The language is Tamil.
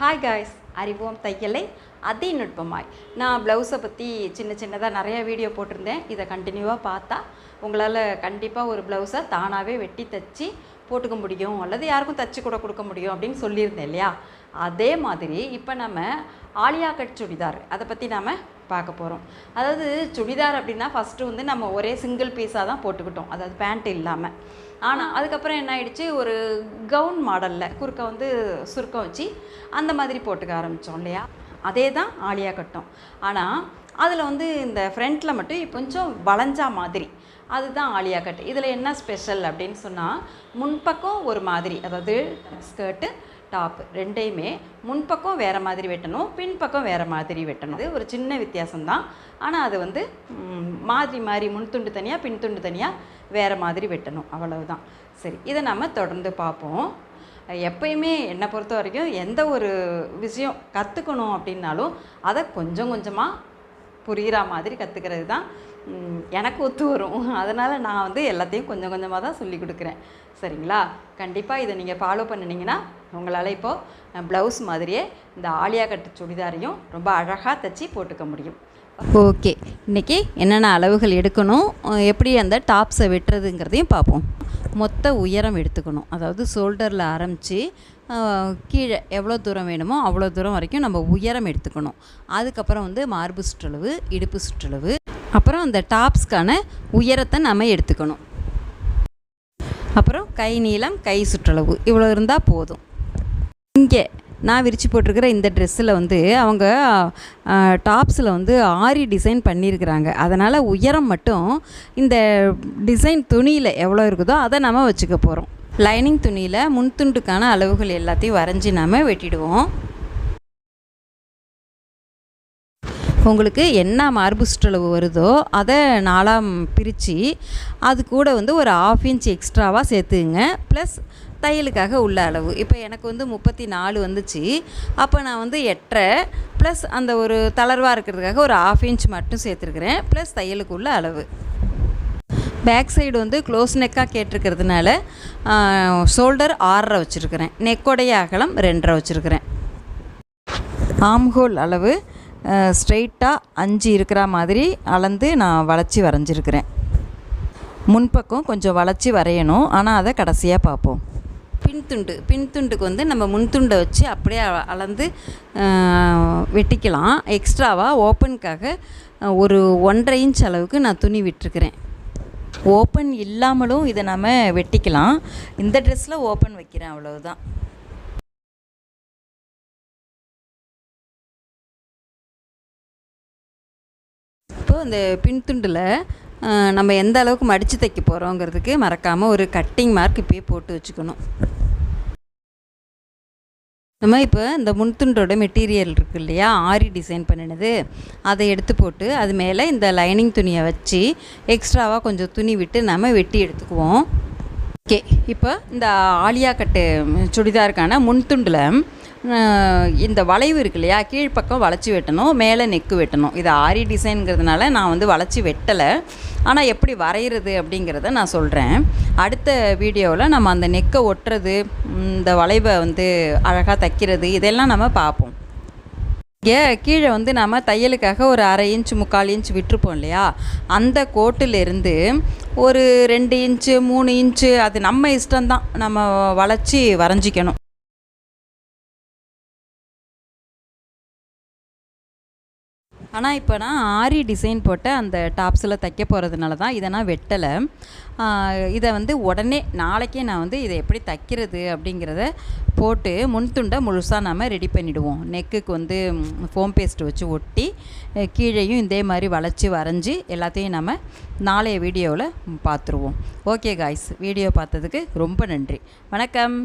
ஹாய் காய்ஸ் அறிவோம் தையலை அதிநுட்பமாய். நான் ப்ளவுஸை பற்றி சின்ன சின்னதாக நிறைய வீடியோ போட்டிருந்தேன். இதை கண்டினியூவாக பார்த்தா உங்களால் கண்டிப்பாக ஒரு ப்ளவுஸை தானாகவே வெட்டி தச்சு போட்டுக்க முடியும். அல்லது யாருக்கும் தச்சு கூட கொடுக்க முடியும் அப்படின்னு சொல்லியிருந்தேன் இல்லையா? அதே மாதிரி இப்போ நம்ம ஆலியா கட் சுடிதார் அதை பற்றி நாம் பார்க்க போகிறோம் அதாவது சுடிதார் அப்படின்னா ஃபஸ்ட்டு வந்து நம்ம ஒரே சிங்கிள் பீஸாக தான் போட்டுக்கிட்டோம். அதாவது பேண்ட் இல்லாமல் ஆனால் அதுக்கப்புறம் என்ன ஆயிடுச்சு? ஒரு கவுன் மாடலில் குறுக்க வந்து சுருக்கம் வச்சு அந்த மாதிரி போட்டுக்க ஆரம்பித்தோம் இல்லையா? அதே தான் ஆலியா கட்டும். ஆனால் அதில் வந்து இந்த ஃப்ரண்ட்டில் மட்டும் கொஞ்சம் வளைஞ்சா மாதிரி. அதுதான் ஆலியா கட் இதில் என்ன ஸ்பெஷல் அப்படின்னு சொன்னால் முன்பக்கம் ஒரு மாதிரி அதாவது ஸ்கர்ட்டு டாப் ரெண்டையுமே முன்பக்கம் வேறு மாதிரி வெட்டணும் பின்பக்கம் வேறு மாதிரி வெட்டணும். அது ஒரு சின்ன வித்தியாசம்தான். ஆனால் அது வந்து மாதிரி மாதிரி முன் துண்டு தனியாக பின் துண்டு தனியாக வேறு மாதிரி வெட்டணும். அவ்வளவுதான். சரி இதை நம்ம தொடர்ந்து பார்ப்போம். எப்பயுமே என்னை பொறுத்த வரைக்கும் எந்த ஒரு விஷயம் கற்றுக்கணும் அப்படின்னாலும் அதை கொஞ்சம் கொஞ்சமாக புரிகிற மாதிரி கற்றுக்கிறது தான் எனக்கு ஒத்து வரும். அதனால் நான் வந்து எல்லாத்தையும் கொஞ்சம் கொஞ்சமாக தான் சொல்லி கொடுக்குறேன். சரிங்களா? கண்டிப்பாக இதை நீங்கள் ஃபாலோ பண்ணினீங்கன்னா உங்களால் இப்போது ப்ளவுஸ் மாதிரியே இந்த ஆலியா கட்டு சுடிதாரையும் ரொம்ப அழகாக தைச்சி போட்டுக்க முடியும். ஓகே. இன்றைக்கி என்னென்ன அளவுகள் எடுக்கணும்? எப்படி அந்த டாப்ஸை வெட்டுறதுங்கிறதையும் பார்ப்போம். மொத்த உயரம் எடுத்துக்கணும். அதாவது ஷோல்டரில் ஆரம்பித்து கீழே எவ்வளோ தூரம் வேணுமோ அவ்வளோ தூரம் வரைக்கும் நம்ம உயரம் எடுத்துக்கணும். அதுக்கப்புறம் வந்து மார்பு சுற்றளவு இடுப்பு சுற்றளவு அப்புறம் அந்த டாப்ஸ்க்கான உயரத்தை நம்ம எடுத்துக்கணும். அப்புறம் கை நீளம் கை சுற்றளவு. இவ்வளோ இருந்தால் போதும். இங்கே நான் விரித்து போட்டிருக்கிற இந்த ட்ரெஸ்ஸில் வந்து அவங்க டாப்ஸில் வந்து ஆரி டிசைன் பண்ணியிருக்கிறாங்க. அதனால் உயரம் மட்டும் இந்த டிசைன் துணியில் எவ்வளோ இருக்குதோ அதை நம்ம வச்சுக்க போகிறோம் லைனிங் துணியில் முன்துண்டுக்கான அளவுகள் எல்லாத்தையும் வரைஞ்சி நாம் வெட்டிடுவோம். உங்களுக்கு என்ன மார்பு சுற்றளவு வருதோ அதை நாலாம் பிரித்து அது கூட வந்து ஒரு ஆஃப் இன்ச் எக்ஸ்ட்ராவாக சேர்த்துங்க. ப்ளஸ் தையலுக்காக உள்ள அளவு. இப்போ எனக்கு வந்து முப்பத்தி நாலு வந்துச்சு. அப்போ நான் வந்து எட்டரை ப்ளஸ் அந்த ஒரு தளர்வாக இருக்கிறதுக்காக ஒரு ஆஃப் இன்ச் மட்டும் சேர்த்துருக்குறேன். ப்ளஸ் தையலுக்கு உள்ள அளவு. பேக் சைடு வந்து க்ளோஸ் நெக்காக கேட்டிருக்கிறதுனால ஷோல்டர் ஆறரை வச்சுருக்கிறேன். நெக்கோடைய அகலம் ரெண்டரை வச்சுருக்கிறேன். ஆம்ஹோல் அளவு ஸ்ட்ரெயிட்டாக அஞ்சு இருக்கிற மாதிரி அளந்து நான் வளைச்சி வரைஞ்சிருக்கிறேன். முன்பக்கம் கொஞ்சம் வளைச்சி வரையணும். ஆனால் அதை கடைசியாக பார்ப்போம். பின்துண்டு பின்துண்டுக்கு வந்து நம்ம முன்துண்டை வச்சு அப்படியே அளந்து வெட்டிக்கலாம். எக்ஸ்ட்ராவாக ஓப்பனுக்காக ஒரு ஒன்றரை இன்ச் அளவுக்கு நான் துணி விட்டுருக்கிறேன். ஓப்பன் இல்லாமலும் இதை நம்ம வெட்டிக்கலாம். இந்த ட்ரெஸ்ஸில் ஓப்பன் வைக்கிறேன் அவ்வளவுதான். இப்போது இந்த பின்துண்டில் நம்ம எந்த அளவுக்கு மடித்து தைக்க போகிறோங்கிறதுக்கு மறக்காமல் ஒரு கட்டிங் மார்க் இப்போயே போட்டு வச்சுக்கணும். நம்ம இப்போ இந்த முன்துண்டோட மெட்டீரியல் இருக்குது இல்லையா? ஆரி டிசைன் பண்ணினது. அதை எடுத்து போட்டு அது மேலே இந்த லைனிங் துணியை வச்சு எக்ஸ்ட்ராவாக கொஞ்சம் துணி விட்டு நம்ம வெட்டி எடுத்துக்குவோம். ஓகே. இப்போ இந்த ஆலியா கட்டு சுடிதாருக்கான முன்துண்டில் இந்த வளைவு இருக்கு இல்லையா கீழ்ப்பக்கம் வளைச்சி வெட்டணும் மேலே நெக்கு வெட்டணும். இது ஆரி டிசைனுங்கிறதுனால நான் வந்து வளைச்சி வெட்டலை. ஆனால் எப்படி வரைகிறது அப்படிங்கிறத நான் சொல்கிறேன் அடுத்த வீடியோவில் நம்ம அந்த நெக்கை ஒட்டுறது இந்த வளைவை வந்து அழகாக தைக்கிறது இதெல்லாம் நம்ம பார்ப்போம். இங்கே கீழே வந்து நம்ம தையலுக்காக ஒரு அரை இன்ச் முக்கால் இன்ச் விட்டுருப்போம் இல்லையா? அந்த கோட்டிலிருந்து ஒரு ரெண்டு இன்ச்சு மூணு இன்ச்சு அது நம்ம இஷ்டம்தான். நம்ம வளைச்சி வரைஞ்சிக்கணும். ஆனால் இப்போ நான் ஆரி டிசைன் போட்ட அந்த டாப்ஸில் தைக்க போகிறதுனால தான் இதை நான் வெட்டலை. இதை வந்து உடனே நாளைக்கே நான் வந்து இதை எப்படி தைக்கிறது அப்படிங்கிறத போட்டு முன்துண்டை முழுசாக நம்ம ரெடி பண்ணிவிடுவோம் நெக்குக்கு வந்து ஃபோம் பேஸ்ட் வச்சு ஒட்டி கீழேயும் இதே மாதிரி வளைச்சி வரைஞ்சி எல்லாத்தையும் நம்ம நாளைய வீடியோவில் பார்த்துருவோம் ஓகே காய்ஸ் வீடியோ பார்த்ததுக்கு ரொம்ப நன்றி. வணக்கம்.